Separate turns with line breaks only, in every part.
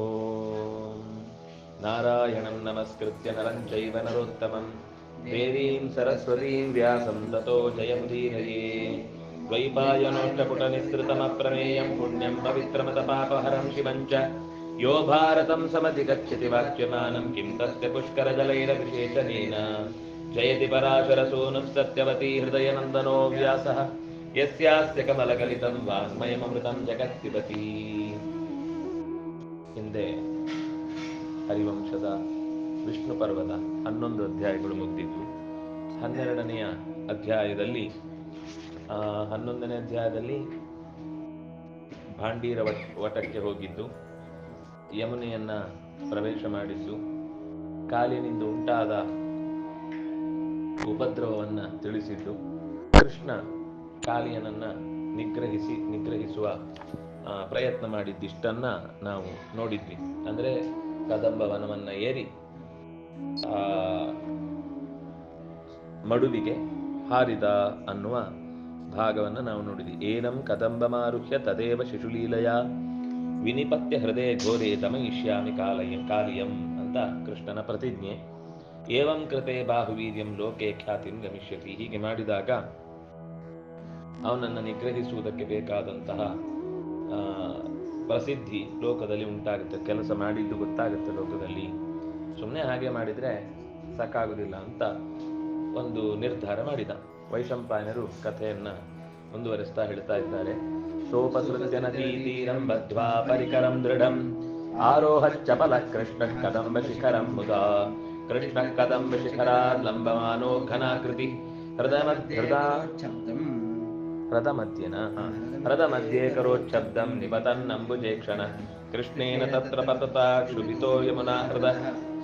ॐ नारायणं नमस्कृत्य नरं चैव नरोत्तमं देवीं सरस्वतीं व्यासं ततो जयमुदीरये द्वैपायनोष्टपुटनिःसृतमप्रमेयं पुण्यं पवित्रमतपापहरं शिवं च यो भारतं समधिगच्छति वाक्यमानं किं तस्य पुष्करजलैरभिषेचनेन जयति पराशरसूनुः सत्यवती हृदयनन्दनो व्यासः यस्यास्य कमलगलितं वाङ्मयममृतं जगत्पिबती ಹಿಂದೆ ಹರಿವಂಶದ ವಿಷ್ಣು ಪರ್ವದ ಹನ್ನೊಂದು ಅಧ್ಯಾಯಗಳು ಮುಗ್ದಿದ್ವು. ಹನ್ನೆರಡನೆಯ ಅಧ್ಯಾಯದಲ್ಲಿ ಹನ್ನೊಂದನೇ ಅಧ್ಯಾಯದಲ್ಲಿ ಭಾಂಡೀರ ವಟ್- ವಟಕ್ಕೆ ಹೋಗಿದ್ದು, ಯಮುನೆಯನ್ನು ಪ್ರವೇಶ ಮಾಡಿದ್ದು, ಕಾಲಿನಿಂದ ಉಂಟಾದ ಉಪದ್ರವವನ್ನು ತಿಳಿಸಿದ್ದು, ಕೃಷ್ಣ ಕಾಲಿಯನನ್ನು ನಿಗ್ರಹಿಸಿ, ನಿಗ್ರಹಿಸುವ ಪ್ರಯತ್ನ ಮಾಡಿದ್ದಿಷ್ಟನ್ನ ನಾವು ನೋಡಿದ್ವಿ. ಅಂದ್ರೆ ಕದಂಬ ವನವನ್ನ ಏರಿ, ಆ, ಮಡುವಿಗೆ ಹಾರಿದ ಅನ್ನುವ ಭಾಗವನ್ನ ನಾವು ನೋಡಿದ್ವಿ. ಏನಂ ಕದಂಬ ಮಾರುಹ್ಯ ತದೇವ ಶಿಶುಲೀಲಯ, ವಿನಿಪತ್ಯ ಹೃದಯ ಘೋರೆ ದಮಯಿಷ್ಯಾಮಿ ಕಾಲಯಂ, ಕಾಲಿಯಂ ಅಂತ ಕೃಷ್ಣನ ಪ್ರತಿಜ್ಞೆ. ಏವಂ ಕೃತೆ ಬಾಹುವೀರ್ಯಂ ಲೋಕೆ ಖ್ಯಾತಿಂ ಗಮಿಷ್ಯತಿ ಹೀಗೆ ಮಾಡಿದಾಗ ಅವನನ್ನು ನಿಗ್ರಹಿಸುವುದಕ್ಕೆ ಬೇಕಾದಂತಹ ಪ್ರಸಿದ್ಧಿ ಲೋಕದಲ್ಲಿ ಉಂಟಾಗುತ್ತೆ, ಕೆಲಸ ಮಾಡಿದ್ದು ಗೊತ್ತಾಗುತ್ತೆ ಲೋಕದಲ್ಲಿ. ಸುಮ್ಮನೆ ಹಾಗೆ ಮಾಡಿದರೆ ಸಾಕಾಗೋದಿಲ್ಲ ಅಂತ ಒಂದು ನಿರ್ಧಾರ ಮಾಡಿದ. ವೈಶಂಪಾಯನರು ಕಥೆಯನ್ನು ಮುಂದುವರೆಸ್ತಾ ಹೇಳ್ತಾ ಇದ್ದಾರೆ. ಸೋಪಸೃತ್ಯ ನದೀ ತೀರಂ ಬದ್ಧ್ವಾ ಪರಿಕರಂ ದೃಢಂ. ಆರೋಹ ಚಪಲ ಕೃಷ್ಣ ಕದಂಬ ಶಿಖರಂ ಮುದಾ. ಕೃಷ್ಣ ಕದಂಬ ಶಿಖರ ಲಂಬಮಾನೋ ಘನಾಕೃತಿ. ಹೃದಯ ಹೃದಯ रथमध्यनः रथमध्ये करोच्छब्दं निपतन्नम्बुजेक्षणः कृष्णेन तत्र पतता क्षुभितो यमुनाहृदः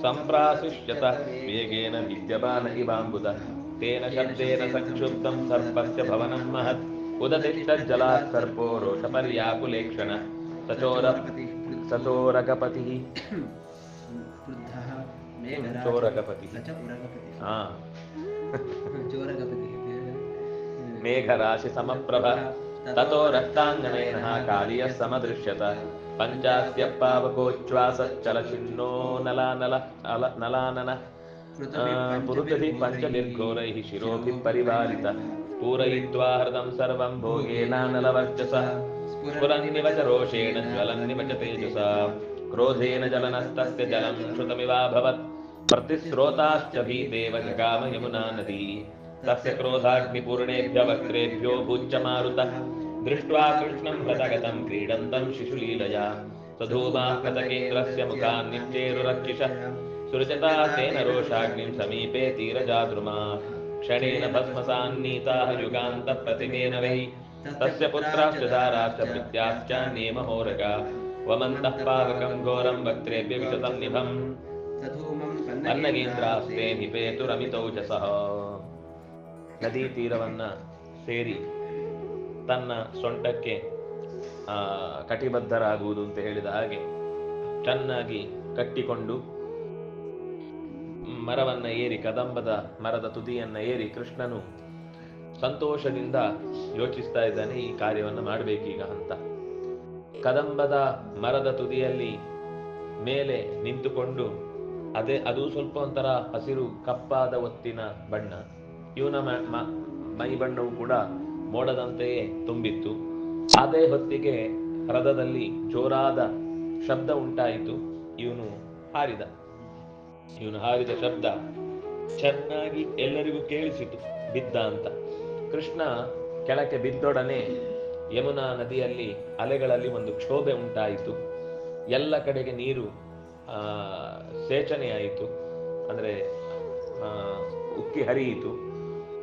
सम्प्राशिष्यतः वेगेन विद्यमान इवाम्बुदः तेन शब्देन सक्षुब्धं सर्पस्य
भवनं महत्।
उदतिष्ठज्जलात्
सर्पो रोषपर्याकुलेक्षणः सचोर
सचोरगपतिः
चोरगपतिः
मेघराशि मेघराशिसमप्रभ। ततो रक्ताङ्गणेन कार्यः समदृश्यत। पञ्चास्य पावकोच्छ्वासच्चलचिन्नो नलानल अल नलानन। पुरुभिः पञ्चनिर्घोरैः शिरोभिः परिवारित। पूरयित्वा हृदं सर्वं भोगेनानलवर्चसा स्फुरन्निव च रोषेण ज्वलन्निव च तेजसा। क्रोधेन जलनस्तस्य जलं श्रुतमिवाभवत्। प्रतिस्रोताश्च भीतेव जगाम यमुना नदी। तस्य क्रोधाग्निपूर्णेभ्य वक्त्रेभ्यो भुञ्चमारुतः। दृष्ट्वा कृष्णं कृतगतं क्रीडन्तं शिशुलीलया। सधूमा मुखान् मुखान्निश्चेरुरक्षिषः सुरजता तेन रोषाग्निं समीपे तीरजाद्रुमा। क्षणेन भस्मसान्नीताः युगान्तप्रतिमेन वै। तस्य पुत्राश्च दाराश्च भृत्याश्चान्ये नेमहोरगा। वमन्तः पावकं घोरं वक्त्रेभ्य विशतं निभम्।
अन्नगेन्द्रास्ते
निपेतुरमितौ च सः। ನದಿ ತೀರವನ್ನ ಸೇರಿ ತನ್ನ ಸೊಂಟಕ್ಕೆ ಕಟಿಬದ್ಧರಾಗುವುದು ಅಂತ ಹೇಳಿದ ಹಾಗೆ ಚೆನ್ನಾಗಿ ಕಟ್ಟಿಕೊಂಡು ಮರವನ್ನ ಏರಿ, ಕದಂಬದ ಮರದ ತುದಿಯನ್ನ ಏರಿ ಕೃಷ್ಣನು ಸಂತೋಷದಿಂದ ಯೋಚಿಸ್ತಾ ಇದ್ದಾನೆ, ಈ ಕಾರ್ಯವನ್ನು ಮಾಡಬೇಕೀಗ ಅಂತ. ಕದಂಬದ ಮರದ ತುದಿಯಲ್ಲಿ ಮೇಲೆ ನಿಂತುಕೊಂಡು ಅದೇ, ಅದು ಸ್ವಲ್ಪ ಒಂಥರ ಹಸಿರು ಕಪ್ಪಾದ ಒತ್ತಿನ ಬಣ್ಣ. ಇವನ ಮ- ಬಣ್ಣವು ಕೂಡ ಮೋಡದಂತೆಯೇ ತುಂಬಿತ್ತು. ಅದೇ ಹೊತ್ತಿಗೆ ರಥದಲ್ಲಿ ಜೋರಾದ ಶಬ್ದ ಉಂಟಾಯಿತು. ಇವನು ಹಾರಿದ. ಇವನು ಹಾರಿದ ಶಬ್ದ ಚೆನ್ನಾಗಿ ಎಲ್ಲರಿಗೂ ಕೇಳಿಸಿತು. ಬಿದ್ದ ಅಂತ. ಕೃಷ್ಣ ಕೆಳಕ್ಕೆ ಬಿದ್ದೊಡನೆ ಯಮುನಾ ನದಿಯಲ್ಲಿ ಅಲೆಗಳಲ್ಲಿ ಒಂದು ಕ್ಷೋಭೆ ಉಂಟಾಯಿತು. ಎಲ್ಲ ಕಡೆಗೆ ನೀರು ಸೇಚನೆಯಾಯಿತು ಅಂದರೆ ಉಕ್ಕಿ ಹರಿಯಿತು.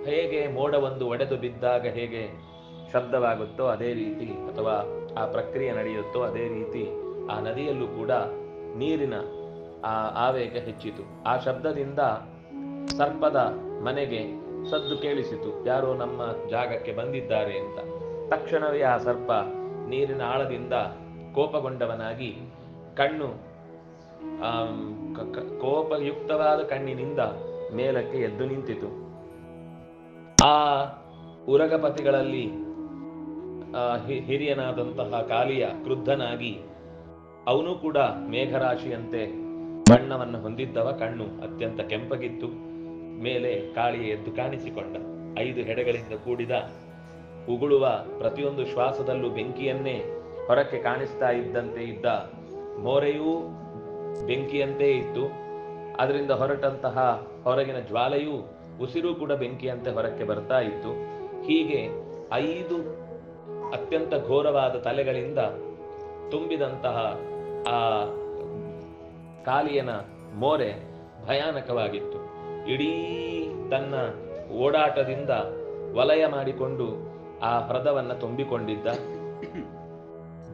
ಹೇಗೆ ಮೋಡವೊಂದು ಒಡೆದು ಬಿದ್ದಾಗ ಹೇಗೆ ಶಬ್ದವಾಗುತ್ತೋ ಅದೇ ರೀತಿ ಅಥವಾ ಆ ಪ್ರಕ್ರಿಯೆ ನಡೆಯುತ್ತೋ ಅದೇ ರೀತಿ ಆ ನದಿಯಲ್ಲೂ ಕೂಡ ನೀರಿನ ಆ ಆವೇಗ ಹೆಚ್ಚಿತು. ಆ ಶಬ್ದದಿಂದ ಸರ್ಪದ ಮನೆಗೆ ಸದ್ದು ಕೇಳಿಸಿತು. ಯಾರೋ ನಮ್ಮ ಜಾಗಕ್ಕೆ ಬಂದಿದ್ದಾರೆ ಅಂತ. ತಕ್ಷಣವೇ ಆ ಸರ್ಪ ನೀರಿನ ಆಳದಿಂದ ಕೋಪಗೊಂಡವನಾಗಿ ಕಣ್ಣು ಕೋಪಯುಕ್ತವಾದ ಕಣ್ಣಿನಿಂದ ಮೇಲಕ್ಕೆ ಎದ್ದು ನಿಂತಿತು. ಆ ಉರಗಪತಿಗಳಲ್ಲಿ ಹಿರಿಯನಾದಂತಹ ಕಾಲಿಯ ಕ್ರುದ್ಧನಾಗಿ ಅವನು ಕೂಡ ಮೇಘರಾಶಿಯಂತೆ ಬಣ್ಣವನ್ನು ಹೊಂದಿದ್ದವ ಕಣ್ಣು ಅತ್ಯಂತ ಕೆಂಪಗಿತ್ತು, ಮೇಲೆ ಕಾಳಿಯ ಎದ್ದು ಕಾಣಿಸಿಕೊಂಡ. ಐದು ಹೆಡೆಗಳಿಂದ ಕೂಡಿದ, ಉಗುಳುವ ಪ್ರತಿಯೊಂದು ಶ್ವಾಸದಲ್ಲೂ ಬೆಂಕಿಯನ್ನೇ ಹೊರಕ್ಕೆ ಕಾಣಿಸ್ತಾ ಇದ್ದಂತೆ ಇದ್ದ ಮೋರೆಯೂ ಬೆಂಕಿಯಂತೆ ಇತ್ತು. ಅದರಿಂದ ಹೊರಟಂತಹ ಹೊರಗಿನ ಜ್ವಾಲೆಯೂ ಉಸಿರು ಕೂಡ ಬೆಂಕಿಯಂತೆ ಹೊರಕ್ಕೆ ಬರ್ತಾ ಇತ್ತು. ಹೀಗೆ ಐದು ಅತ್ಯಂತ ಘೋರವಾದ ತಲೆಗಳಿಂದ ತುಂಬಿದಂತಹ ಆ ಕಾಲಿಯನ ಮೋರೆ ಭಯಾನಕವಾಗಿತ್ತು. ಇಡೀ ತನ್ನ ಓಡಾಟದಿಂದ ವಲಯ ಮಾಡಿಕೊಂಡು ಆ ಹ್ರದವನ್ನು ತುಂಬಿಕೊಂಡಿದ್ದ.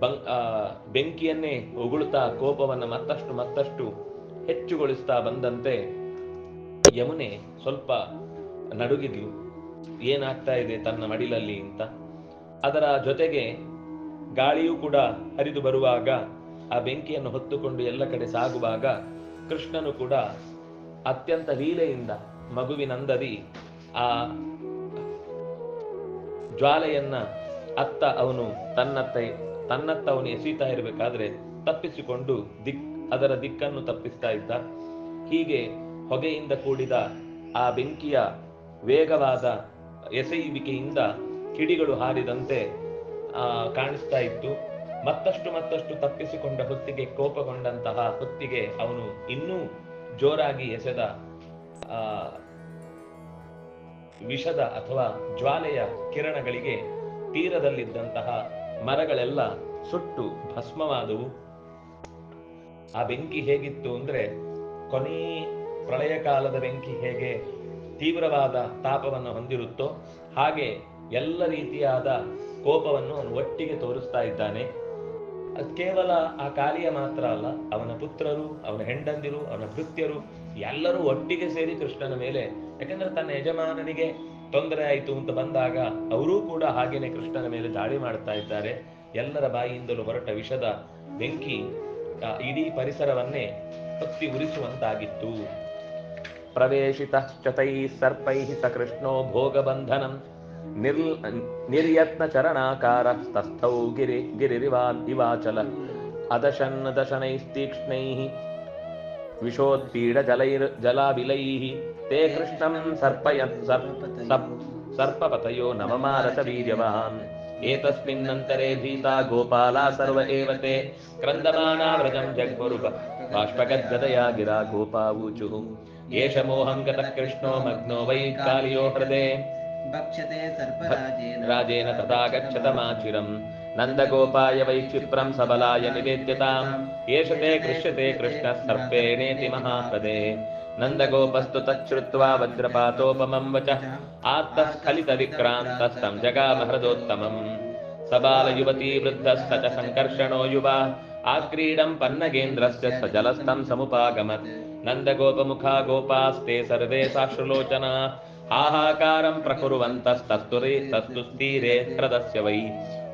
ಬಂ- ಬೆಂಕಿಯನ್ನೇ ಉಗುಳುತ್ತಾ ಕೋಪವನ್ನು ಮತ್ತಷ್ಟು ಮತ್ತಷ್ಟು ಹೆಚ್ಚುಗೊಳಿಸ್ತಾ ಬಂದಂತೆ ಯಮುನೆ ಸ್ವಲ್ಪ ನಡುಗಿದ್ಲು. ಏನಾಗ್ತಾ ಇದೆ ತನ್ನ ಮಡಿಲಲ್ಲಿ ಅಂತ. ಅದರ ಜೊತೆಗೆ ಗಾಳಿಯೂ ಕೂಡ ಹರಿದು ಬರುವಾಗ, ಆ ಬೆಂಕಿಯನ್ನು ಹೊತ್ತುಕೊಂಡು ಎಲ್ಲ ಕಡೆ ಸಾಗುವಾಗ ಕೃಷ್ಣನು ಕೂಡ ಅತ್ಯಂತ ಲೀಲೆಯಿಂದ ಮಗುವಿನಂದದಿ ಆ ಜ್ವಾಲೆಯನ್ನ ಅತ್ತ ಅವನು ತನ್ನತ್ತ ತನ್ನತ್ತ ಅವನು ಎಸೀತಾ ಇರಬೇಕಾದ್ರೆ ತಪ್ಪಿಸಿಕೊಂಡು ದಿಕ್, ಅದರ ದಿಕ್ಕನ್ನು ತಪ್ಪಿಸ್ತಾ ಇದ್ದ. ಹೀಗೆ ಹೊಗೆಯಿಂದ ಕೂಡಿದ ಆ ಬೆಂಕಿಯ ವೇಗವಾದ ಎಸೆಯುವಿಕೆಯಿಂದ ಕಿಡಿಗಳು ಹಾರಿದಂತೆ ಕಾಣಿಸ್ತಾ ಇತ್ತು. ಮತ್ತಷ್ಟು ಮತ್ತಷ್ಟು ತಪ್ಪಿಸಿಕೊಂಡ ಹೊತ್ತಿಗೆ ಕೋಪಗೊಂಡಂತಹ ಹೊತ್ತಿಗೆ ಅವನು ಇನ್ನೂ ಜೋರಾಗಿ ಎಸೆದ, ಆ, ವಿಷದ ಅಥವಾ ಜ್ವಾಲೆಯ ಕಿರಣಗಳಿಗೆ ತೀರದಲ್ಲಿದ್ದಂತಹ ಮರಗಳೆಲ್ಲ ಸುಟ್ಟು ಭಸ್ಮವಾದವು. ಆ ಬೆಂಕಿ ಹೇಗಿತ್ತು ಅಂದ್ರೆ ಕೊನೆ ಪ್ರಳಯ ಕಾಲದ ಬೆಂಕಿ ಹೇಗೆ ತೀವ್ರವಾದ ತಾಪವನ್ನು ಹೊಂದಿರುತ್ತೋ ಹಾಗೆ ಎಲ್ಲ ರೀತಿಯಾದ ಕೋಪವನ್ನು ಅವನು ಒಟ್ಟಿಗೆ ತೋರಿಸ್ತಾ ಇದ್ದಾನೆ. ಅದು ಕೇವಲ ಆ ಕಾಲಿಯ ಮಾತ್ರ ಅಲ್ಲ, ಅವನ ಪುತ್ರರು, ಅವನ ಹೆಂಡಂದಿರು ಅವನ ಭೃತ್ಯರು, ಎಲ್ಲರೂ ಒಟ್ಟಿಗೆ ಸೇರಿ ಕೃಷ್ಣನ ಮೇಲೆ, ಯಾಕಂದ್ರೆ ತನ್ನ ಯಜಮಾನನಿಗೆ ತೊಂದರೆ ಆಯಿತು ಅಂತ ಬಂದಾಗ ಅವರೂ ಕೂಡ ಹಾಗೇನೆ ಕೃಷ್ಣನ ಮೇಲೆ ದಾಳಿ ಮಾಡ್ತಾ ಇದ್ದಾರೆ. ಎಲ್ಲರ ಬಾಯಿಯಿಂದಲೂ ಹೊರಟ ವಿಷದ ಬೆಂಕಿ ಇಡೀ ಪರಿಸರವನ್ನೇ ಹೊತ್ತಿ ಉರಿಸುವಂತಾಗಿತ್ತು. प्रवेशितश्च तैः सर्पैः स कृष्णो भोगबन्धनं। निर् निर्यत्नचरणाकारस्तस्थौ गिरि गिरिरिवा इवाचल। तीक्ष्णैः विषोत्पीडजलाः ते कृष्णं सर्पयत् सर्प सप् सर्पपतयो नवमारतवीर्यवान् एतस्मिन्नन्तरे भीता गोपाला सर्व एव ते। क्रन्दमाना व्रजं जगमरुप बाष्पगद्गदया गिरा गोपावूचुः एष
मोहङ्गतः कृष्णो
मग्नो वैयो राजेन तथा गच्छतमाचिरम् नन्दगोपाय वै चित्रं सबलाय निवेद्यताम्। एष ते कृष्यते कृष्णः सर्पेणेति महापदे नन्दगोपस्तु तच्छ्रुत्वा वज्रपातोपमं वचः। आत्तस्खलितविक्रान्तस्थं जगामहृदोत्तमम्। सबालयुवती सबालयुवतीवृद्धस्थ च सङ्कर्षणो युवा। आक्रीडं पन्नगेन्द्रस्य स जलस्तम् समुपागमत्। नन्दगोपमुखा गोपास्ते सर्वे साक्षुलोचना हाहाकारं प्रकुर्वन्तस्तस्तुरे तस्तु स्थिरे हृदस्य वै।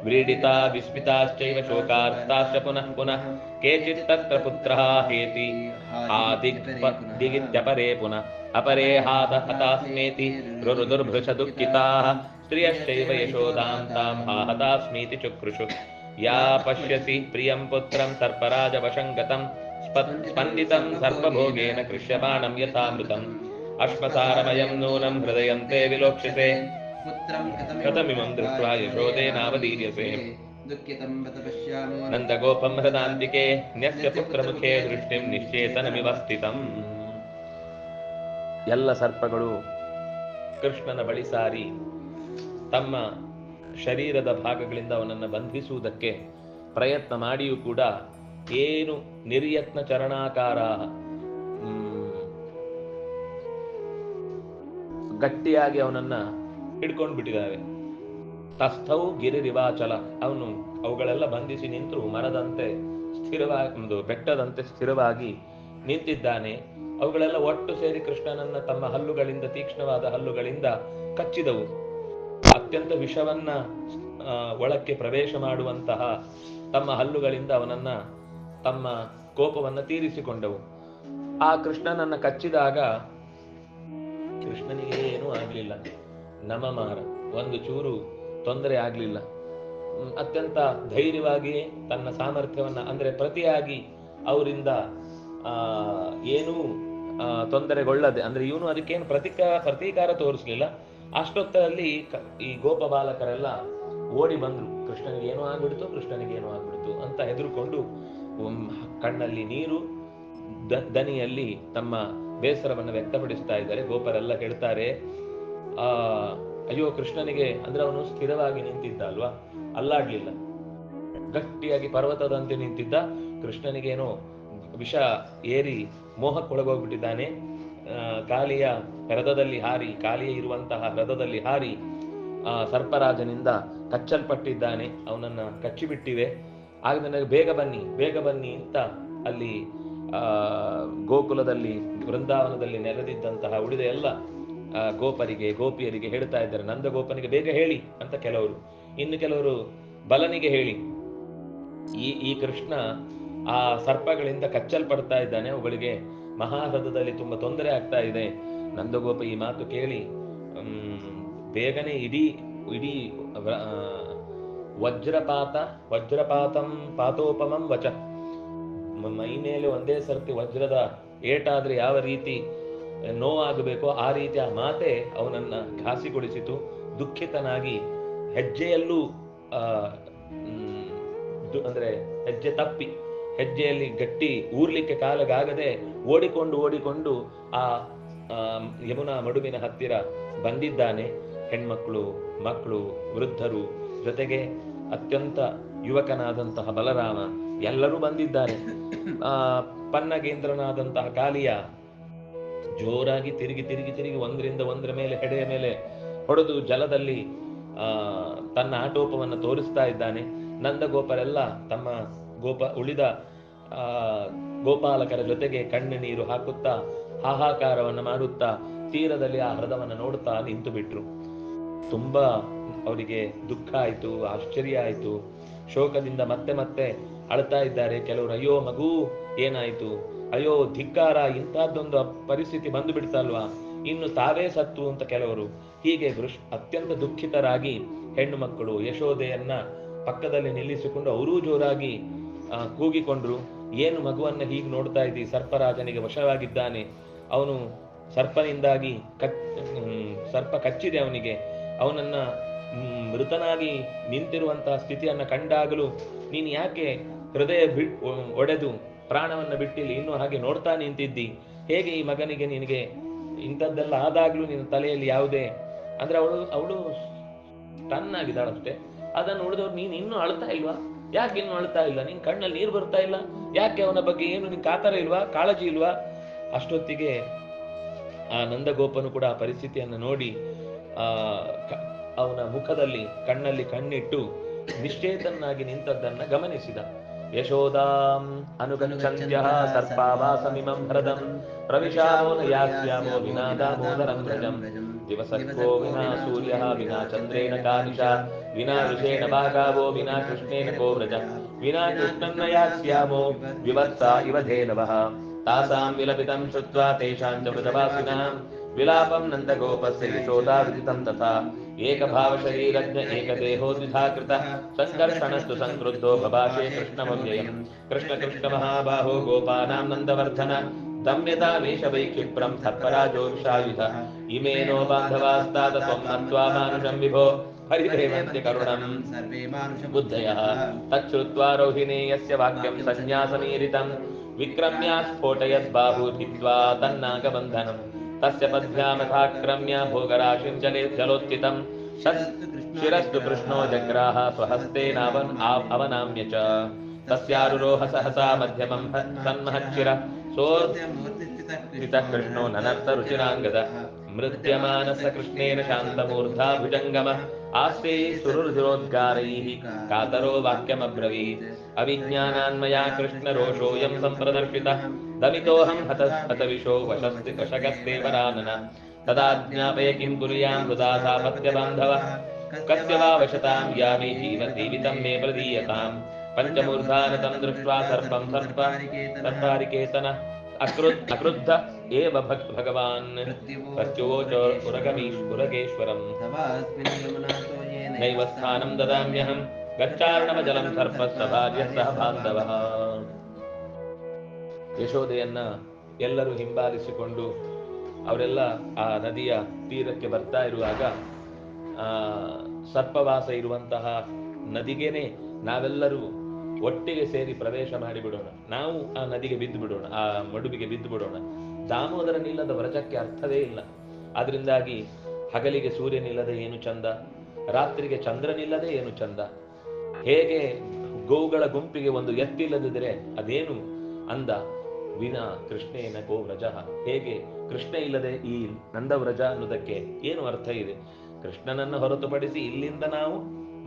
व्रीडिता विस्मिताश्चैव शोकार्ताश्च पुनः पुनः केचित् तत्र पुत्रः हेति हादित्यपरे पुनः अपरे हात हतास्मेति रुरुदुर्भृशदुःखिताः। स्त्रियश्चैव यशोदान्तां हा हतास्मीति चुक्रुषु। या पश्यसि प्रियं पुत्रं सर्पराजवशङ्गतम् गतं स्पन्दितं सर्पभोगेन कृष्यमाणं यथामृतम् अश्मसारमयं नूनं हृदयं ते विलोक्ष्यते
पुत्रं
कथमिमं दृष्ट्वा यशोदेनावदीर्यसे
दुःखितं बत पश्यामो
ನಂದಗೋಪಂ ಹೃದಾಂತಿಕೆ ನ್ಯಸ್ಯ ಪುತ್ರಮುಖೇ ದೃಷ್ಟಿಂ ನಿಶ್ಚೇತನಮಿವ ಸ್ಥಿತಂ ಎಲ್ಲ ಸರ್ಪಗಳು ಕೃಷ್ಣನ ಬಳಿ ಸಾರಿ ತಮ್ಮ ಶರೀರದ ಭಾಗಗಳಿಂದ ಅವನನ್ನು ಬಂಧಿಸುವುದಕ್ಕೆ ಪ್ರಯತ್ನ ಮಾಡಿಯೂ ಕೂಡ ಏನು ನಿರ್ಯತ್ನ ಚರಣಾಕಾರ ಗಟ್ಟಿಯಾಗಿ ಅವನನ್ನ ಹಿಡ್ಕೊಂಡು ಬಿಟ್ಟಿದ್ದಾವೆ ತಸ್ಥೌ ಗಿರಿರಿವಾಚಲ. ಅವನು ಅವುಗಳೆಲ್ಲ ಬಂಧಿಸಿ ನಿಂತು ಮರದಂತೆ ಸ್ಥಿರವಾಗಿ ಒಂದು ಬೆಟ್ಟದಂತೆ ಸ್ಥಿರವಾಗಿ ನಿಂತಿದ್ದಾನೆ. ಅವುಗಳೆಲ್ಲ ಒಟ್ಟು ಸೇರಿ ಕೃಷ್ಣನನ್ನ ತಮ್ಮ ಹಲ್ಲುಗಳಿಂದ, ತೀಕ್ಷ್ಣವಾದ ಹಲ್ಲುಗಳಿಂದ ಕಚ್ಚಿದವು. ಅತ್ಯಂತ ವಿಷವನ್ನ ಒಳಕ್ಕೆ ಪ್ರವೇಶ ಮಾಡುವಂತಹ ತಮ್ಮ ಹಲ್ಲುಗಳಿಂದ ಅವನನ್ನ ತಮ್ಮ ಕೋಪವನ್ನ ತೀರಿಸಿಕೊಂಡವು. ಆ ಕೃಷ್ಣನನ್ನ ಕಚ್ಚಿದಾಗ ಕೃಷ್ಣನಿಗೆ ಏನೂ ಆಗ್ಲಿಲ್ಲ. ನಮಮಾರ ಒಂದು ಚೂರು ತೊಂದರೆ ಆಗ್ಲಿಲ್ಲ. ಅತ್ಯಂತ ಧೈರ್ಯವಾಗಿ ತನ್ನ ಸಾಮರ್ಥ್ಯವನ್ನ, ಅಂದ್ರೆ ಪ್ರತಿಯಾಗಿ ಅವರಿಂದ, ಆ, ಏನೂ ತೊಂದರೆಗೊಳ್ಳದೆ, ಅಂದ್ರೆ ಇವನು ಅದಕ್ಕೇನು ಪ್ರತಿಕಾರ ಪ್ರತೀಕಾರ ತೋರಿಸ್ಲಿಲ್ಲ. ಅಷ್ಟೊತ್ತರಲ್ಲಿ ಈ ಗೋಪ ಬಾಲಕರೆಲ್ಲ ಓಡಿ ಬಂದ್ರು. ಕೃಷ್ಣನಿಗೆ ಏನೋ ಆಗ್ಬಿಡ್ತು, ಕೃಷ್ಣನಿಗೆ ಏನೋ ಆಗ್ಬಿಡ್ತು ಅಂತ ಹೆದರ್ಕೊಂಡು ಕಣ್ಣಲ್ಲಿ ನೀರು ದನಿಯಲ್ಲಿ ತಮ್ಮ ಬೇಸರವನ್ನು ವ್ಯಕ್ತಪಡಿಸ್ತಾ ಇದ್ದಾರೆ. ಗೋಪರೆಲ್ಲ ಹೇಳ್ತಾರೆ, ಆ, ಅಯ್ಯೋ ಕೃಷ್ಣನಿಗೆ, ಅಂದ್ರೆ ಅವನು ಸ್ಥಿರವಾಗಿ ನಿಂತಿದ್ದ ಅಲ್ವಾ? ಅಲ್ಲಾಡ್ಲಿಲ್ಲ. ಗಟ್ಟಿಯಾಗಿ ಪರ್ವತದಂತೆ ನಿಂತಿದ್ದ ಕೃಷ್ಣನಿಗೇನೋ ವಿಷ ಏರಿ ಮೋಹಕ್ಕೊಳಗೋಗ್ಬಿಟ್ಟಿದ್ದಾನೆ. ಕಾಲಿಯ ಹೃದದಲ್ಲಿ ಹಾರಿ, ಕಾಲಿಯ ಇರುವಂತಹ ಹೃದದಲ್ಲಿ ಹಾರಿ, ಆ, ಸರ್ಪರಾಜನಿಂದ ಕಚ್ಚಲ್ಪಟ್ಟಿದ್ದಾನೆ. ಅವನನ್ನ ಕಚ್ಚಿಬಿಟ್ಟಿವೆ. ಆಗ ನನಗೆ ಬೇಗ ಬನ್ನಿ ಬೇಗ ಬನ್ನಿ ಅಂತ ಅಲ್ಲಿ ಗೋಕುಲದಲ್ಲಿ, ವೃಂದಾವನದಲ್ಲಿ ನೆಲೆದಿದ್ದಂತಹ ಉಳಿದ ಎಲ್ಲ ಗೋಪರಿಗೆ, ಗೋಪಿಯರಿಗೆ ಹೇಳ್ತಾ ಇದ್ದಾರೆ ನಂದ ಗೋಪನಿಗೆ ಬೇಗ ಹೇಳಿ ಅಂತ ಕೆಲವರು. ಇನ್ನು ಕೆಲವರು ಬಲನಿಗೆ ಹೇಳಿ. ಈ ಈ ಕೃಷ್ಣ ಆ ಸರ್ಪಗಳಿಂದ ಕಚ್ಚಲ್ಪಡ್ತಾ ಇದ್ದಾನೆ ಅವುಗಳಿಗೆ ಮಹಾಹೃದದಲ್ಲಿ ತುಂಬಾ ತೊಂದರೆ ಆಗ್ತಾ ಇದೆ. ನಂದಗೋಪ ಈ ಮಾತು ಕೇಳಿ ಬೇಗನೆ ಇಡೀ ಇಡೀ ವಜ್ರಪಾತ ವಜ್ರಪಾತಂ ಪಾತೋಪಮಂ ವಚ. ಮ- ಮೇಲೆ ಒಂದೇ ಸರ್ತಿ ವಜ್ರದ ಏಟಾದ್ರೆ ಯಾವ ರೀತಿ ನೋವಾಗಬೇಕೋ ಆ ರೀತಿ ಆ ಮಾತೆ ಅವನನ್ನ ಘಾಸಿಗೊಳಿಸಿತು ದುಃಖಿತನಾಗಿ ಹೆಜ್ಜೆಯಲ್ಲೂ ಅಂದ್ರೆ ಹೆಜ್ಜೆ ತಪ್ಪಿ ಹೆಜ್ಜೆಯಲ್ಲಿ ಗಟ್ಟಿ ಊರ್ಲಿಕ್ಕೆ ಕಾಲಗಾಗದೆ ಓಡಿಕೊಂಡು ಓಡಿಕೊಂಡು ಆ, ಯಮುನಾ ಮಡುವಿನ ಹತ್ತಿರ ಬಂದಿದ್ದಾನೆ. ಹೆಣ್ಮಕ್ಳು ಮಕ್ಕಳು ವೃದ್ಧರು ಜೊತೆಗೆ ಅತ್ಯಂತ ಯುವಕನಾದಂತಹ ಬಲರಾಮ ಎಲ್ಲರೂ ಬಂದಿದ್ದಾರೆ. ಆ, ಪನ್ನಗೇಂದ್ರನಾದಂತಹ ಕಾಲಿಯ ಜೋರಾಗಿ ತಿರುಗಿ ತಿರುಗಿ ತಿರುಗಿ ಒಂದರಿಂದ ಒಂದರ ಮೇಲೆ ಹೆಡೆಯ ಮೇಲೆ ಹೊಡೆದು ಜಲದಲ್ಲಿ, ಆ, ತನ್ನ ಆಟೋಪವನ್ನು ತೋರಿಸ್ತಾ ಇದ್ದಾನೆ. ನಂದಗೋಪರೆಲ್ಲ ತಮ್ಮ ಗೋಪ, ಉಳಿದ, ಆ, ಗೋಪಾಲಕರ ಜೊತೆಗೆ ಕಣ್ಣು ನೀರು ಹಾಕುತ್ತಾ, ಹಾಹಾಕಾರವನ್ನು ಮಾಡುತ್ತಾ ತೀರದಲ್ಲಿ ಆ ಹೃದವನ್ನು ನೋಡುತ್ತಾ ನಿಂತು ಬಿಟ್ರು ತುಂಬಾ ಅವರಿಗೆ ದುಃಖ ಆಯಿತು, ಆಶ್ಚರ್ಯ ಆಯಿತು. ಶೋಕದಿಂದ ಮತ್ತೆ ಮತ್ತೆ ಅಳ್ತಾ ಇದ್ದಾರೆ ಕೆಲವರು. ಅಯ್ಯೋ ಮಗು, ಏನಾಯಿತು? ಅಯ್ಯೋ, ಧಿಕ್ಕಾರ, ಇಂಥದ್ದೊಂದು ಪರಿಸ್ಥಿತಿ ಬಂದು ಬಿಡ್ತಲ್ವಾ ಇನ್ನು ತಾವೇ ಸತ್ತು ಅಂತ ಕೆಲವರು. ಹೀಗೆ ಅತ್ಯಂತ ದುಃಖಿತರಾಗಿ ಹೆಣ್ಣು ಮಕ್ಕಳು ಯಶೋದೆಯನ್ನ ಪಕ್ಕದಲ್ಲಿ ನಿಲ್ಲಿಸಿಕೊಂಡು ಅವರೂ ಜೋರಾಗಿ ಕೂಗಿಕೊಂಡ್ರು. ಏನು ಮಗುವನ್ನ ಹೀಗೆ ನೋಡ್ತಾ ಇದ್ದಿ? ಸರ್ಪರಾಜನಿಗೆ ವಶವಾಗಿದ್ದಾನೆ. ಅವನು ಸರ್ಪನಿಂದಾಗಿ ಕಚ್ ಸರ್ಪ ಕಚ್ಚಿದೆ ಅವನಿಗೆ. ಅವನನ್ನ ಮೃತನಾಗಿ ನಿಂತಿರುವಂತಹ ಸ್ಥಿತಿಯನ್ನು ಕಂಡಾಗಲೂ ನೀನು ಯಾಕೆ ಹೃದಯ ಬಿ ಒಡೆದು ಪ್ರಾಣವನ್ನ ಬಿಟ್ಟಿಲ್ಲಿ? ಇನ್ನೂ ಹಾಗೆ ನೋಡ್ತಾ ನಿಂತಿದ್ದಿ. ಹೇಗೆ ಈ ಮಗನಿಗೆ ನಿನಗೆ ಇಂಥದ್ದೆಲ್ಲ ಆದಾಗಲೂ ನಿನ್ನ ತಲೆಯಲ್ಲಿ ಯಾವುದೇ ಅಂದ್ರೆ ಅವಳು ಅವಳು ಟನ್ ಆಗಿದ್ದಾಳಷ್ಟೇ ಅದನ್ನು ಉಳಿದವ್ರು ನೀನು ಇನ್ನೂ ಅಳ್ತಾ ಇಲ್ವಾ? ಯಾಕೆ ಇನ್ನು ಅಳ್ತಾ ಇಲ್ಲ? ನಿನ್ ಕಣ್ಣಲ್ಲಿ ನೀರು ಬರ್ತಾ ಇಲ್ಲ? ಯಾಕೆ ಅವನ ಬಗ್ಗೆ ಏನು ನಿನ್ ಕಾತರ ಇಲ್ವಾ? ಕಾಳಜಿ ಇಲ್ವಾ? ಅಷ್ಟೊತ್ತಿಗೆ ಆ ನಂದಗೋಪನು ಕೂಡ ಆ ಪರಿಸ್ಥಿತಿಯನ್ನು ನೋಡಿ, ಆ ಅವನ ಮುಖದಲ್ಲಿ ಕಣ್ಣಲ್ಲಿ ಕಣ್ಣಿಟ್ಟು ನಿಶ್ಚೇತನ್ನಾಗಿ ನಿಂತದ್ದನ್ನ ಗಮನಿಸಿದ. ಯಶೋದಾಂ ಅನುಗಂಚಂತ್ಯ ಸರ್ಪಾವಾಸಮಿಮಂ ಹೃದಂ ಪ್ರವಿಶಾಮೋ ನ ಯಾಸ್ಯಾಮೋ ವಿನಾದಾಮೋದರಂ ವ್ರಜಂ ದಿವಸತ್ವೋ ವಿನಾ ಸೂರ್ಯ, ವಿನಾ ಚಂದ್ರೇಣ ಕಾಶ ವಿನಾ ಋಷೇಣ ಭಾಗಾವೋ, ವಿನಾ ಕೃಷ್ಣೇನ ಕೋ ವ್ರಜ ವಿನಾ ಕೃಷ್ಣನ್ನ ಯಾಸ್ಯಾಮೋ ವಿವತ್ಸ ಇವ ಧೇನವಃ. ತಾಸಾಂ ವಿಲಪಿತಂ ಶ್ರುತ್ವಾ, ತೇಷಾಂ ಚ ವೃಜವಾಸಿನಾಂ विलापं नन्दगोपस्य यशोदार्जितं तथा। एकभावशरीरज्ञ एकदेहो द्विधा कृतः सङ्कर्षणस्तु सङ्क्रुद्धो भभाषे कृष्णमव्ययम्। कृष्णकृष्णमहाबाहो गोपानां नन्दवर्धन। दम्यता वेषवै इमे नो बान्धवास्ता मानुषं विभो।
हरिदेवन्ति हरिहरिम्यकरुणं
बुद्धयः। तच्छ्रुत्वा रोहिणेयस्य वाक्यं सन्न्यासमीरितं विक्रम्या स्फोटयत् बाहूधित्वा तन्नागबन्धनम्। तस्य पद्भ्यामथाक्रम्य भोगराशिं जले जलोत्थितं। शिरस्तु कृष्णो जग्राह स्वहस्तेनावन् अवनाम्य च। तस्यारुरोह सहसा मध्यमं सन्महच्चिर। सोत्थितः कृष्णो ननर्तरुचिराङ्गद मृत्यमानस कृष्णेन शान्तमूर्धा भुजङ्गमः आस्ते सुरुर्धुरोद्गारैः कातरो वाक्यमब्रवीत्। अविज्ञानान्मया कृष्णरोषोऽयं सम्प्रदर्शितः। दमितोऽहं हतः हतविशो वशस्ति वशगस्ते वरानन तदा ज्ञापय किं कुर्यां हृदा सापत्यबान्धवः। कस्य वा वशतां यामि जीव जीवितं मे प्रदीयताम्। पञ्चमूर्धानतं दृष्ट्वा सर्पं सर्प। सर्पारिकेतन अकृत् अक्रुद्ध एव भग भगवान्। प्रत्युवोच उरगमीश् नैव स्थानं ददाम्यहं ಗಚ್ಚಾರ್ಣವ ಜಲಂ ಸರ್ಪ ಸಭಾರ್ಯ ಸಹ ಬಾಂಧವ ಯಶೋಧೆಯನ್ನ ಎಲ್ಲರೂ ಹಿಂಬಾಲಿಸಿಕೊಂಡು ಅವರೆಲ್ಲ ಆ ನದಿಯ ತೀರಕ್ಕೆ ಬರ್ತಾ ಇರುವಾಗ, ಆ, ಸರ್ಪವಾಸ ಇರುವಂತಹ ನದಿಗೇನೆ ನಾವೆಲ್ಲರೂ ಒಟ್ಟಿಗೆ ಸೇರಿ ಪ್ರವೇಶ ಮಾಡಿಬಿಡೋಣ. ನಾವು ಆ ನದಿಗೆ ಬಿದ್ದು ಬಿಡೋಣ ಆ ಮಡುಬಿಗೆ ಬಿದ್ದು ಬಿಡೋಣ ದಾಮೋದರ ನಿಲ್ಲದ ವ್ರಜಕ್ಕೆ ಅರ್ಥವೇ ಇಲ್ಲ. ಅದರಿಂದಾಗಿ ಹಗಲಿಗೆ ಸೂರ್ಯನಿಲ್ಲದೆ ಏನು ಚಂದ? ರಾತ್ರಿಗೆ ಚಂದ್ರನಿಲ್ಲದೆ ಏನು ಚಂದ? ಹೇಗೆ ಗೋವುಗಳ ಗುಂಪಿಗೆ ಒಂದು ಎತ್ತಿಲ್ಲದಿದ್ದರೆ ಅದೇನು ಅಂದ ವಿನ ಕೃಷ್ಣೇನ ಗೋ ವ್ರಜ. ಹೇಗೆ ಕೃಷ್ಣ ಇಲ್ಲದೆ ಈ ನಂದವ್ರಜ ಅನ್ನೋದಕ್ಕೆ ಏನು ಅರ್ಥ ಇದೆ? ಕೃಷ್ಣನನ್ನು ಹೊರತುಪಡಿಸಿ ಇಲ್ಲಿಂದ ನಾವು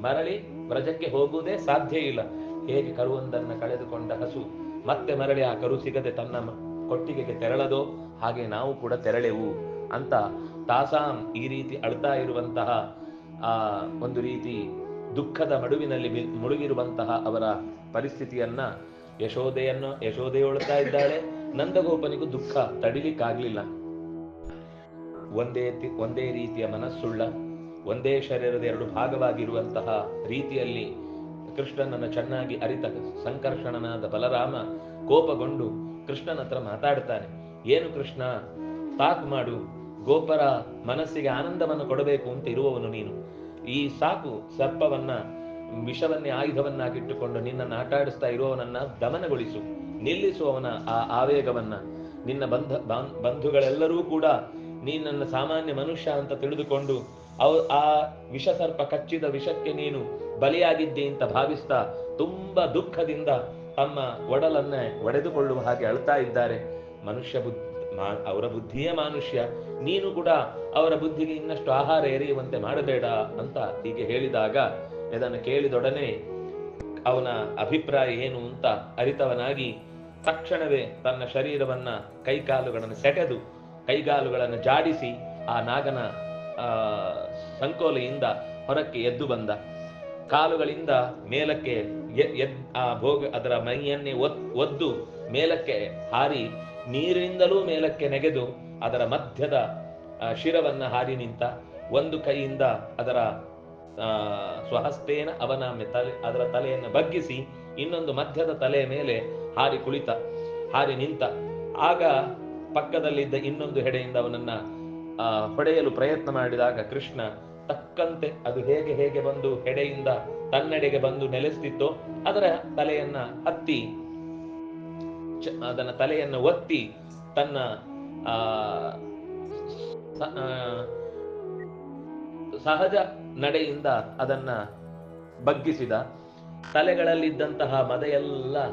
ಮರಳಿ ವ್ರಜಕ್ಕೆ ಹೋಗುವುದೇ ಸಾಧ್ಯ ಇಲ್ಲ. ಹೇಗೆ ಕರುವೊಂದನ್ನ ಕಳೆದುಕೊಂಡ ಹಸು ಮತ್ತೆ ಮರಳಿ ಆ ಕರು ಸಿಗದೆ ತನ್ನ ಕೊಟ್ಟಿಗೆಗೆ ತೆರಳದೋ ಹಾಗೆ ನಾವು ಕೂಡ ತೆರಳೆವು ಅಂತ ತಾಸಾಂ ಈ ರೀತಿ ಅಳ್ತಾ ಇರುವಂತಹ ಆ ಒಂದು ರೀತಿ ದುಃಖದ ಮಡುವಿನಲ್ಲಿ ಮುಳುಗಿರುವಂತಹ ಅವರ ಪರಿಸ್ಥಿತಿಯನ್ನ ಯಶೋಧೆಯನ್ನು ಯಶೋಧೆಯೊಳ್ತಾ ಇದ್ದಾಳೆ. ನಂದಗೋಪನಿಗೂ ದುಃಖ ತಡಿಲಿಕ್ಕಾಗ್ಲಿಲ್ಲ. ಒಂದೇ ಒಂದೇ ರೀತಿಯ ಮನಸ್ಸುಳ್ಳ, ಒಂದೇ ಶರೀರದ ಎರಡು ಭಾಗವಾಗಿರುವಂತಹ ರೀತಿಯಲ್ಲಿ ಕೃಷ್ಣನನ್ನು ಚೆನ್ನಾಗಿ ಅರಿತ ಸಂಕರ್ಷಣನಾದ ಬಲರಾಮ ಕೋಪಗೊಂಡು ಕೃಷ್ಣನ ಹತ್ರ ಮಾತಾಡ್ತಾನೆ. ಏನು ಕೃಷ್ಣ, ತಾಕ್ ಮಾಡು. ಗೋಪರ ಮನಸ್ಸಿಗೆ ಆನಂದವನ್ನು ಕೊಡಬೇಕು ಅಂತ ಇರುವವನು ನೀನು. ಈ ಸಾಕು ಸರ್ಪವನ್ನ, ವಿಷವನ್ನೇ ಆಯುಧವನ್ನಾಗಿಟ್ಟುಕೊಂಡು ನಿನ್ನನ್ನು ಆಟಾಡಿಸ್ತಾ ಇರುವವನನ್ನ ದಮನಗೊಳಿಸು. ನಿಲ್ಲಿಸುವವನ ಆ ಆವೇಗವನ್ನ. ನಿನ್ನ ಬಂಧ ಬಂಧುಗಳೆಲ್ಲರೂ ಕೂಡ ನೀನನ್ನ ಸಾಮಾನ್ಯ ಮನುಷ್ಯ ಅಂತ ತಿಳಿದುಕೊಂಡು ಆ ವಿಷಸರ್ಪ ಕಚ್ಚಿದ ವಿಷಕ್ಕೆ ನೀನು ಬಲಿಯಾಗಿದ್ದೆ ಅಂತ ಭಾವಿಸ್ತಾ ತುಂಬಾ ದುಃಖದಿಂದ ತಮ್ಮ ಒಡಲನ್ನೇ ಒಡೆದುಕೊಳ್ಳುವ ಹಾಗೆ ಅಳ್ತಾ ಇದ್ದಾರೆ. ಮನುಷ್ಯ ಬುದ್ಧಿ ಅವರ ಬುದ್ಧಿಯೇ ಮಾನುಷ್ಯ. ನೀನು ಕೂಡ ಅವರ ಬುದ್ಧಿಗೆ ಇನ್ನಷ್ಟು ಆಹಾರ ಎರೆಯುವಂತೆ ಮಾಡಬೇಡ ಅಂತ ಹೀಗೆ ಹೇಳಿದಾಗ ಇದನ್ನು ಕೇಳಿದೊಡನೆ ಅವನ ಅಭಿಪ್ರಾಯ ಏನು ಅಂತ ಅರಿತವನಾಗಿ ತಕ್ಷಣವೇ ತನ್ನ ಶರೀರವನ್ನ ಕೈಕಾಲುಗಳನ್ನು ಸೆಟೆದು, ಕೈಗಾಲುಗಳನ್ನು ಜಾಡಿಸಿ ಆ ನಾಗನ ಸಂಕೋಲೆಯಿಂದ ಹೊರಕ್ಕೆ ಎದ್ದು ಬಂದ. ಕಾಲುಗಳಿಂದ ಮೇಲಕ್ಕೆ ಆ ಭೋಗ, ಅದರ ಮೈಯನ್ನೇ ಒದ್ದು ಮೇಲಕ್ಕೆ ಹಾರಿ, ನೀರಿನಿಂದಲೂ ಮೇಲಕ್ಕೆ ನೆಗೆದು ಅದರ ಮಧ್ಯದ ಶಿರವನ್ನ ಹಾರಿ ನಿಂತ ಒಂದು ಕೈಯಿಂದ ಅದರ ಸ್ವಹಸ್ತೇನ ಅವನ ತಲೆ, ಅದರ ತಲೆಯನ್ನು ಬಗ್ಗಿಸಿ ಇನ್ನೊಂದು ಮಧ್ಯದ ತಲೆಯ ಮೇಲೆ ಹಾರಿ ಕುಳಿತ, ಹಾರಿ ನಿಂತ. ಆಗ ಪಕ್ಕದಲ್ಲಿದ್ದ ಇನ್ನೊಂದು ಹೆಡೆಯಿಂದ ಅವನನ್ನ ಹೊಡೆಯಲು ಪ್ರಯತ್ನ ಮಾಡಿದಾಗ ಕೃಷ್ಣ ತಕ್ಕಂತೆ ಅದು ಹೇಗೆ ಹೇಗೆ ಬಂದು ಹೆಡೆಯಿಂದ ತನ್ನೆಡೆಗೆ ಬಂದು ನೆಲೆಸ್ತಿತ್ತೋ ಅದರ ತಲೆಯನ್ನ ಹತ್ತಿ ಅದನ್ನ ತಲೆಯನ್ನು ಒತ್ತಿ ತನ್ನ, ಆ ಸಹಜ ನಡೆಯಿಂದ ಅದನ್ನ ಬಗ್ಗಿಸಿದ. ತಲೆಗಳಲ್ಲಿದ್ದಂತಹ ಮದೆಯೆಲ್ಲ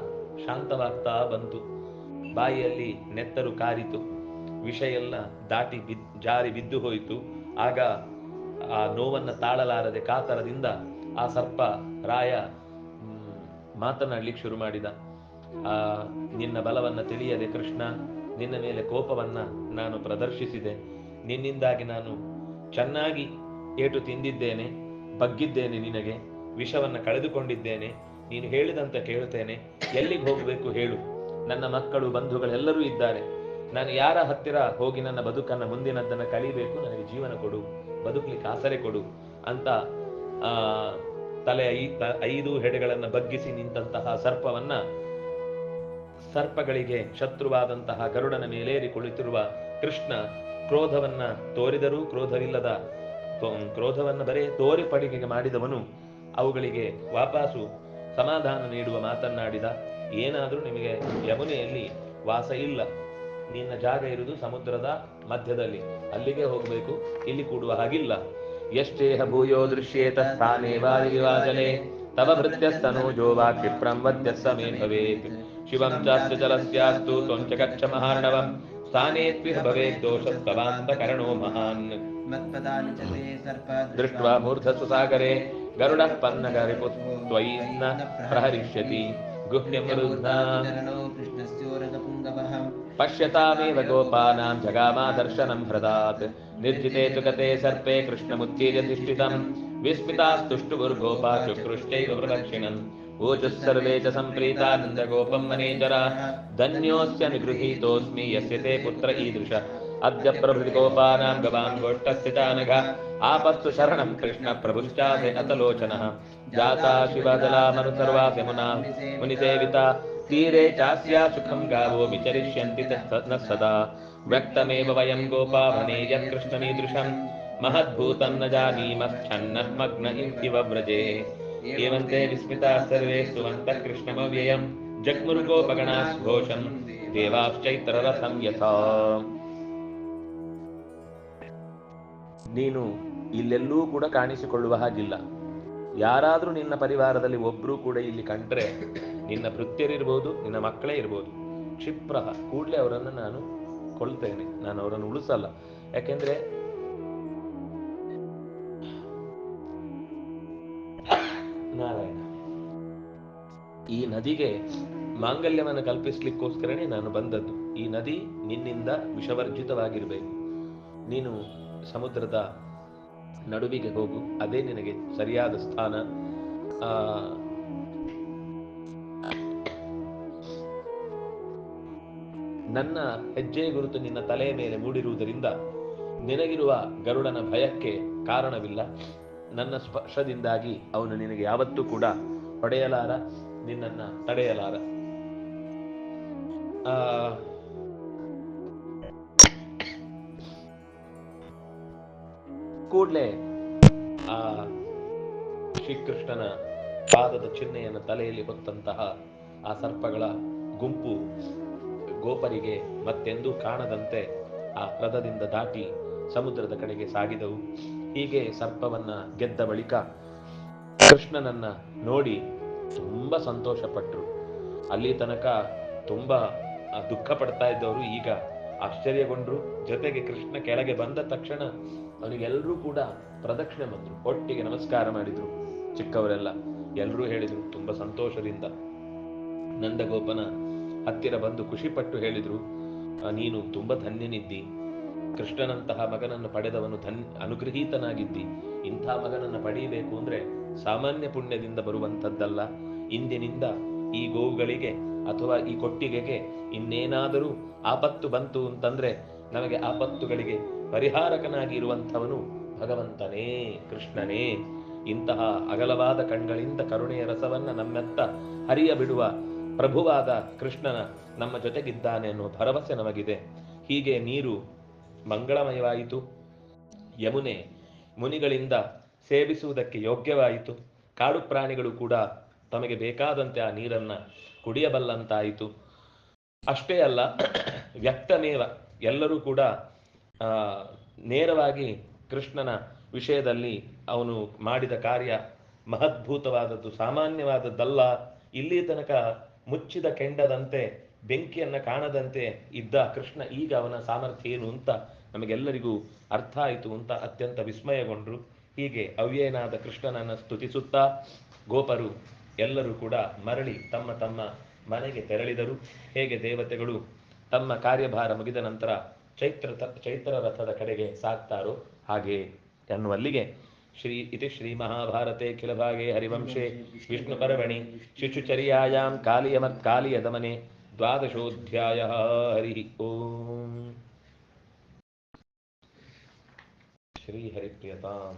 ಶಾಂತವಾಗ್ತಾ ಬಂತು. ಬಾಯಿಯಲ್ಲಿ ನೆತ್ತರು ಕಾರಿತು. ವಿಷ ಎಲ್ಲ ದಾಟಿ ಬಿದ್, ಜಾರಿ ಬಿದ್ದು ಹೋಯಿತು. ಆಗ ಆ ನೋವನ್ನ ತಾಳಲಾರದೆ ಕಾತರದಿಂದ ಆ ಸರ್ಪ ರಾಯ ಮಾತನಾಡ್ಲಿಕ್ಕೆ ಶುರು ಮಾಡಿದ. ಆ, ನಿನ್ನ ಬಲವನ್ನ ತಿಳಿಯದೆ ಕೃಷ್ಣ, ನಿನ್ನ ಮೇಲೆ ಕೋಪವನ್ನ ನಾನು ಪ್ರದರ್ಶಿಸಿದೆ. ನಿನ್ನಿಂದಾಗಿ ನಾನು ಚೆನ್ನಾಗಿ ಏಟು ತಿಂದಿದ್ದೇನೆ, ಬಗ್ಗಿದ್ದೇನೆ ನಿನಗೆ, ವಿಷವನ್ನ ಕಳೆದುಕೊಂಡಿದ್ದೇನೆ, ನೀನು ಹೇಳಿದಂತ ಕೇಳುತ್ತೇನೆ, ಎಲ್ಲಿಗೆ ಹೋಗಬೇಕು ಹೇಳು. ನನ್ನ ಮಕ್ಕಳು, ಬಂಧುಗಳೆಲ್ಲರೂ ಇದ್ದಾರೆ. ನಾನು ಯಾರ ಹತ್ತಿರ ಹೋಗಿ ನನ್ನ ಬದುಕನ್ನ ಮುಂದಿನದ್ದನ್ನು ಕಲಿಬೇಕು, ನನಗೆ ಜೀವನ ಕೊಡು, ಬದುಕಲಿಕ್ಕೆ ಆಸರೆ ಕೊಡು ಅಂತ, ಆ, ತಲೆ ಐದು ಹೆಡೆಗಳನ್ನ ಬಗ್ಗಿಸಿ ನಿಂತಹ ಸರ್ಪವನ್ನ ಸರ್ಪಗಳಿಗೆ ಶತ್ರುವಾದಂತಹ ಗರುಡನ ಮೇಲೇರಿ ಕುಳಿತಿರುವ ಕೃಷ್ಣ ಕ್ರೋಧವನ್ನ ತೋರಿದರೂ ಕ್ರೋಧವಿಲ್ಲದ ಕ್ರೋಧವನ್ನು ಬರೇ ತೋರಿ ಪಡಿಗೆಗೆ ಮಾಡಿದವನು ಅವುಗಳಿಗೆ ವಾಪಾಸು ಸಮಾಧಾನ ನೀಡುವ ಮಾತನ್ನಾಡಿದ. ಏನಾದರೂ ನಿಮಗೆ ಯಮುನೆಯಲ್ಲಿ ವಾಸ ಇಲ್ಲ. ನಿನ್ನ ಜಾಗ ಇರುವುದು ಸಮುದ್ರದ ಮಧ್ಯದಲ್ಲಿ. ಅಲ್ಲಿಗೆ ಹೋಗಬೇಕು. ಇಲ್ಲಿ ಕೂಡುವ ಹಾಗಿಲ್ಲ. ಎಷ್ಟೇಹ ಭೂಯೋ ದೃಶ್ಯೇತ ಸ್ಥಾನೇ ವಾಯುವಾಜನೆ ತವ ಭೃತ್ಯಸ್ತನೂಜೋ ವಾ ಕ್ಷಿಪ್ರಂ ವದ್ಯ ಸಮೇ ಭವೇತ್. शिवं चास्य जलस्यास्तु त्वं च
गच्छ महाण्डवम् स्थानेत् महान्।
दृष्ट्वा मूर्धसुसागरे गरुडः पन्नगरिपुः त्वयि न
पन्नमः
पश्यतामेव गोपानां जगामादर्शनं हृदात्। निर्जिते तु गते सर्पे कृष्णमुत्तीर्य तिष्ठितं निष्ठितम् विस्मितास्तुष्टुर्गोपाचकृष्टै प्रदक्षिणम् ऊचुः सर्वे च सम्प्रीतानन्दगोपं सम्प्रीता धन्योऽस्य निगृहीतोऽस्मि यस्य ते पुत्र ईदृश। अद्य प्रभृति गोपानां गोष्ठस्य चानघ च न आपस्तु शरणम् कृष्ण प्रभुश्चासे निवजला मनुसर्वासि मुना। मुनिते तीरे चास्या सुखं गावो विचरिष्यन्ति न सदा। व्यक्तमेव वयं गोपावने यत्कृष्णमीदृशं महद्भूतं न जानीमश्चन्न मग्न इव व्रजे। एवन्ते विस्मिताः सर्वे स्तुवन्तः कृष्णमव्ययम् जग्मुरुगोपगणाः घोषम् देवाश्चैत्ररथं यथा ನೀನು ಇಲ್ಲೆಲ್ಲೂ ಕೂಡ ಕಾಣಿಸಿಕೊಳ್ಳುವ ಹಾಗಿಲ್ಲ ಯಾರಾದರೂ ನಿನ್ನ ಪರಿವಾರದಲ್ಲಿ ಒಬ್ರು ಕೂಡ ಇಲ್ಲಿ ಕಂಡ್ರೆ ನಿನ್ನ ಭೃತ್ಯರಿರ್ಬೋದು ನಿನ್ನ ಮಕ್ಕಳೇ ಇರ್ಬೋದು ಕ್ಷಿಪ್ರ ಕೂಡಲೇ ಅವರನ್ನು ನಾನು ಕೊಲ್ತೇನೆ ನಾನು ಅವರನ್ನು ಉಳಿಸಲ್ಲ ಯಾಕೆಂದ್ರೆ ನಾರಾಯಣ. ಈ ನದಿಗೆ ಮಾಂಗಲ್ಯವನ್ನು ಕಲ್ಪಿಸ್ಲಿಕ್ಕೋಸ್ಕರನೇ ನಾನು ಬಂದದ್ದು. ಈ ನದಿ ನಿನ್ನಿಂದ ವಿಷವರ್ಜಿತವಾಗಿರಬೇಕು. ನೀನು ಸಮುದ್ರದ ನಡುವಿಗೆ ಹೋಗು. ಅದೇ ನಿನಗೆ ಸರಿಯಾದ ಸ್ಥಾನ. ನನ್ನ ಹೆಜ್ಜೆ ಗುರುತು ನಿನ್ನ ತಲೆಯ ಮೇಲೆ ಮೂಡಿರುವುದರಿಂದ ನಿನಗಿರುವ ಗರುಡನ ಭಯಕ್ಕೆ ಕಾರಣವಿಲ್ಲ. ನನ್ನ ಸ್ಪರ್ಶದಿಂದಾಗಿ ಅವನು ನಿನಗೆ ಯಾವತ್ತೂ ಕೂಡ ಹೊಡೆಯಲಾರ ನಿನ್ನನ್ನ ತಡೆಯಲಾರ. ಆ, ಕೂಡ್ಲೆ ಆ ಶ್ರೀಕೃಷ್ಣನ ಪಾದದ ಚಿಹ್ನೆಯನ್ನು ತಲೆಯಲ್ಲಿ ಹೊತ್ತಂತಹ ಆ ಸರ್ಪಗಳ ಗುಂಪು ಗೋಪರಿಗೆ ಮತ್ತೆಂದೂ ಕಾಣದಂತೆ ಆ ಹ್ರದದಿಂದ ದಾಟಿ ಸಮುದ್ರದ ಕಡೆಗೆ ಸಾಗಿದವು. ಹೀಗೆ ಸರ್ಪವನ್ನ ಗೆದ್ದ ಬಳಿಕ ಕೃಷ್ಣನನ್ನ ನೋಡಿ ತುಂಬಾ ಸಂತೋಷಪಟ್ಟರು ಅಲ್ಲಿ ತನಕ ತುಂಬಾ ದುಃಖ ಪಡ್ತಾ ಇದ್ದವರು ಈಗ ಆಶ್ಚರ್ಯಗೊಂಡ್ರು. ಜೊತೆಗೆ ಕೃಷ್ಣ ಕೆಳಗೆ ಬಂದ ತಕ್ಷಣ ಅವನಿಗೆಲ್ಲರೂ ಕೂಡ ಪ್ರದಕ್ಷಿಣೆ ಬಂದ್ರು. ಒಟ್ಟಿಗೆ ನಮಸ್ಕಾರ ಮಾಡಿದ್ರು ಚಿಕ್ಕವರೆಲ್ಲ. ಎಲ್ಲರೂ ಹೇಳಿದ್ರು ತುಂಬಾ ಸಂತೋಷದಿಂದ. ನಂದಗೋಪನ ಹತ್ತಿರ ಬಂದು ಖುಷಿಪಟ್ಟು ಹೇಳಿದ್ರು "ಆ, ನೀನು ತುಂಬಾ ಧನ್ಯನಿದ್ದಿ. ಕೃಷ್ಣನಂತಹ ಮಗನನ್ನು ಪಡೆದವನು ಧನ್ ಅನುಗ್ರಹೀತನಾಗಿದ್ದಿ ಇಂಥ ಮಗನನ್ನು ಪಡೆಯಬೇಕು ಅಂದ್ರೆ ಸಾಮಾನ್ಯ ಪುಣ್ಯದಿಂದ ಬರುವಂಥದ್ದಲ್ಲ. ಇಂದಿನಿಂದ ಈ ಗೋವುಗಳಿಗೆ ಅಥವಾ ಈ ಕೊಟ್ಟಿಗೆಗೆ ಇನ್ನೇನಾದರೂ ಆಪತ್ತು ಬಂತು ಅಂತಂದ್ರೆ ನಮಗೆ ಆಪತ್ತುಗಳಿಗೆ ಪರಿಹಾರಕನಾಗಿ ಇರುವಂಥವನು ಭಗವಂತನೇ, ಕೃಷ್ಣನೇ. ಇಂತಹ ಅಗಲವಾದ ಕಣ್ಗಳಿಂದ ಕರುಣೆಯ ರಸವನ್ನ ನಮ್ಮೆತ್ತ ಹರಿಯ ಬಿಡುವ ಪ್ರಭುವಾದ ಕೃಷ್ಣನ ನಮ್ಮ ಜೊತೆಗಿದ್ದಾನೆ ಅನ್ನುವ ಭರವಸೆ ನಮಗಿದೆ. ಹೀಗೆ ನೀರು ಮಂಗಳಮಯವಾಯಿತು. ಯಮುನೆ ಮುನಿಗಳಿಂದ ಸೇವಿಸುವುದಕ್ಕೆ ಯೋಗ್ಯವಾಯಿತು. ಕಾಡು ಪ್ರಾಣಿಗಳು ಕೂಡ ತಮಗೆ ಬೇಕಾದಂತೆ ಆ ನೀರನ್ನ ಕುಡಿಯಬಲ್ಲಂತಾಯಿತು. ಅಷ್ಟೇ ಅಲ್ಲ, ವ್ಯಕ್ತಮೇವ ಎಲ್ಲರೂ ಕೂಡ ನೇರವಾಗಿ ಕೃಷ್ಣನ ವಿಷಯದಲ್ಲಿ ಅವನು ಮಾಡಿದ ಕಾರ್ಯ ಮಹದ್ಭೂತವಾದದ್ದು, ಸಾಮಾನ್ಯವಾದದ್ದಲ್ಲ. ಇಲ್ಲಿ ತನಕ ಮುಚ್ಚಿದ ಕೆಂಡದಂತೆ ಬೆಂಕಿಯನ್ನ ಕಾಣದಂತೆ ಇದ್ದ ಕೃಷ್ಣ ಈಗ ಅವನ ಸಾಮರ್ಥ್ಯ ಏನು ಅಂತ ನಮಗೆಲ್ಲರಿಗೂ ಅರ್ಥ ಆಯಿತು ಅಂತ ಅತ್ಯಂತ ವಿಸ್ಮಯಗೊಂಡ್ರು. ಹೀಗೆ ಅವ್ಯಯನಾದ ಕೃಷ್ಣನನ್ನು ಸ್ತುತಿಸುತ್ತಾ ಗೋಪರು ಎಲ್ಲರೂ ಕೂಡ ಮರಳಿ ತಮ್ಮ ತಮ್ಮ ಮನೆಗೆ ತೆರಳಿದರು. ಹೇಗೆ ದೇವತೆಗಳು ತಮ್ಮ ಕಾರ್ಯಭಾರ ಮುಗಿದ ನಂತರ ಚೈತ್ರ ಚೈತ್ರ ರಥದ ಕಡೆಗೆ ಸಾಕ್ತಾರೋ ಹಾಗೆ ಎನ್ನುವಲ್ಲಿಗೆ ಶ್ರೀ, ಇತಿ ಶ್ರೀ ಮಹಾಭಾರತೆ ಕಿಲಭಾಗೆ ಹರಿವಂಶೆ ವಿಷ್ಣು ಪರವಣಿ ಶಿಶುಚರ್ಯಾಯಾಂ ಕಾಲಿಯಮತ್ ಕಾಲಿಯ ದಮನೆ ದ್ವಾದಶೋಧ್ಯಾಯ ಹರಿ ಓಂ ಶ್ರೀ ಹರಿಪ್ರಿಯತಾಂ